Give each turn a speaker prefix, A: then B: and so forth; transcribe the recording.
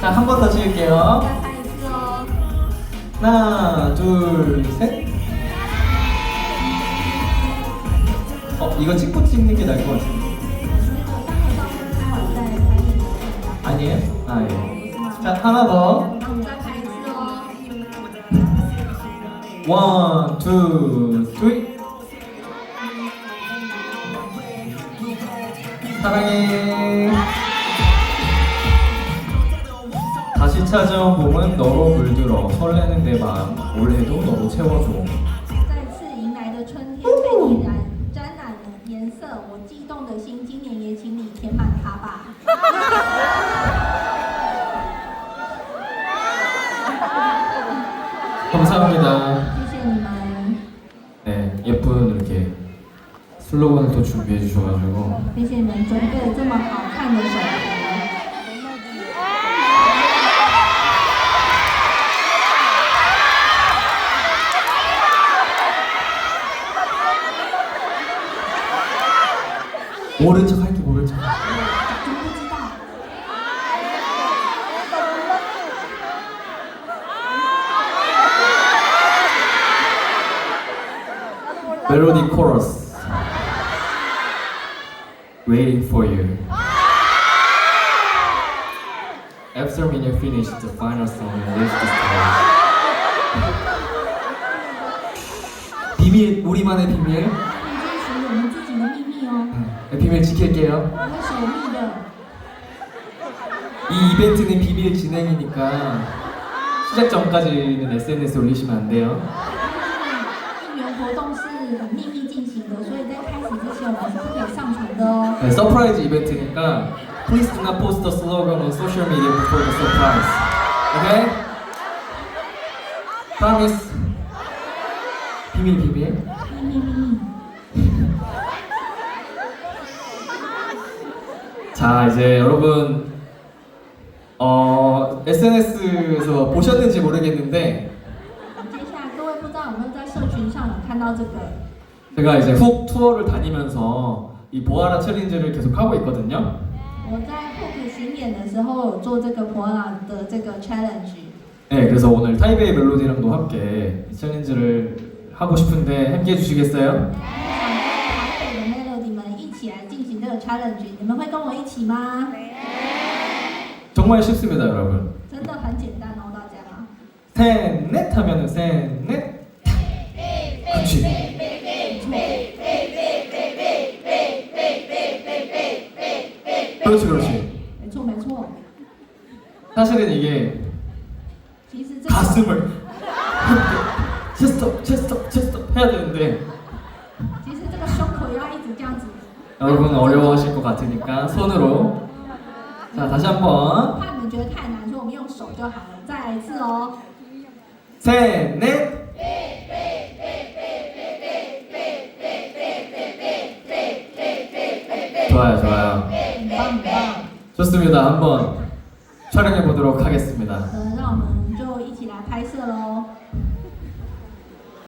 A: 자, 한 번더 지을게요. 하나, 둘, 셋. 어, 이거 찍고 찍는 게 나을 것 같은데. 아니에요? 아, 예. 자, 하나 더. 원, 투, 쓰리. 사랑해. 다시 찾아온 봄은 너로 물들어 설레는 내 마음 올해도 너로 채워줘.
B: 再次迎来的春天被你染沾染了颜色，我悸动的心，今年也请你填满它吧。
A: 감사합니다.
B: 谢谢你们，
A: 네, 예쁜 이렇게 슬로건을 또 준비해 주셔가지고
B: 谢谢你们准备了这么好看的手
A: 모른 척 할게 모른 척. 멜로디 코러스. Waiting for you. After when you finish the final song, leave the stage. 비밀 우리만의 비밀. 비밀 지킬게요.
B: 我会守密的。
A: 이 이벤트는 비밀 진행이니까 시작 전까지는 SNS 올리시면 안 돼요.
B: 应援活动是秘密进行的，所以在开始之前我们是不可以上传的哦。
A: 네, 서프라이즈 이벤트니까 Please do not post the slogan on social media before the surprise. Okay? Promise. 비밀 비밀. 자 이제 여러분 어 SNS에서 보셨는지 모르겠는데
B: 接下来各位不知道有没有在社群上有看到这个？
A: 제가 이제 훅 투어를 다니면서 이 보아라 챌린지를 계속 하고 있거든요.
B: 我在 Hook 巡演的时候有做这个 Pola 的这个 challenge，
A: 네, 그래서 오늘 타이베이 멜로디랑도 함께 이 챌린지를 하고 싶은데 함께 해주시겠어요?
B: challenge，你们会跟我一起吗？
A: 정말 쉽습니다, 여러분.
B: 真的很简单哦，大家。
A: 셋넷 하면은 셋넷 그렇지 그렇지 그렇지
B: 没错没错，
A: 사실은 이게
B: 其实这个
A: 가슴을 체스톱 체스톱 체스톱 해야 되는데
B: 其实这个胸口要一直这样子。
A: 여러분 어려워하실 것 같으니까 손으로 자 다시 한번
B: 怕你们觉得太难，所以我们用手就好了。再来一次哦。
A: 셋넷 좋아요 좋아요
B: 很棒很棒。
A: 좋습니다 한번 촬영해 보도록 하겠습니다
B: 呃，让我们就一起来拍摄喽。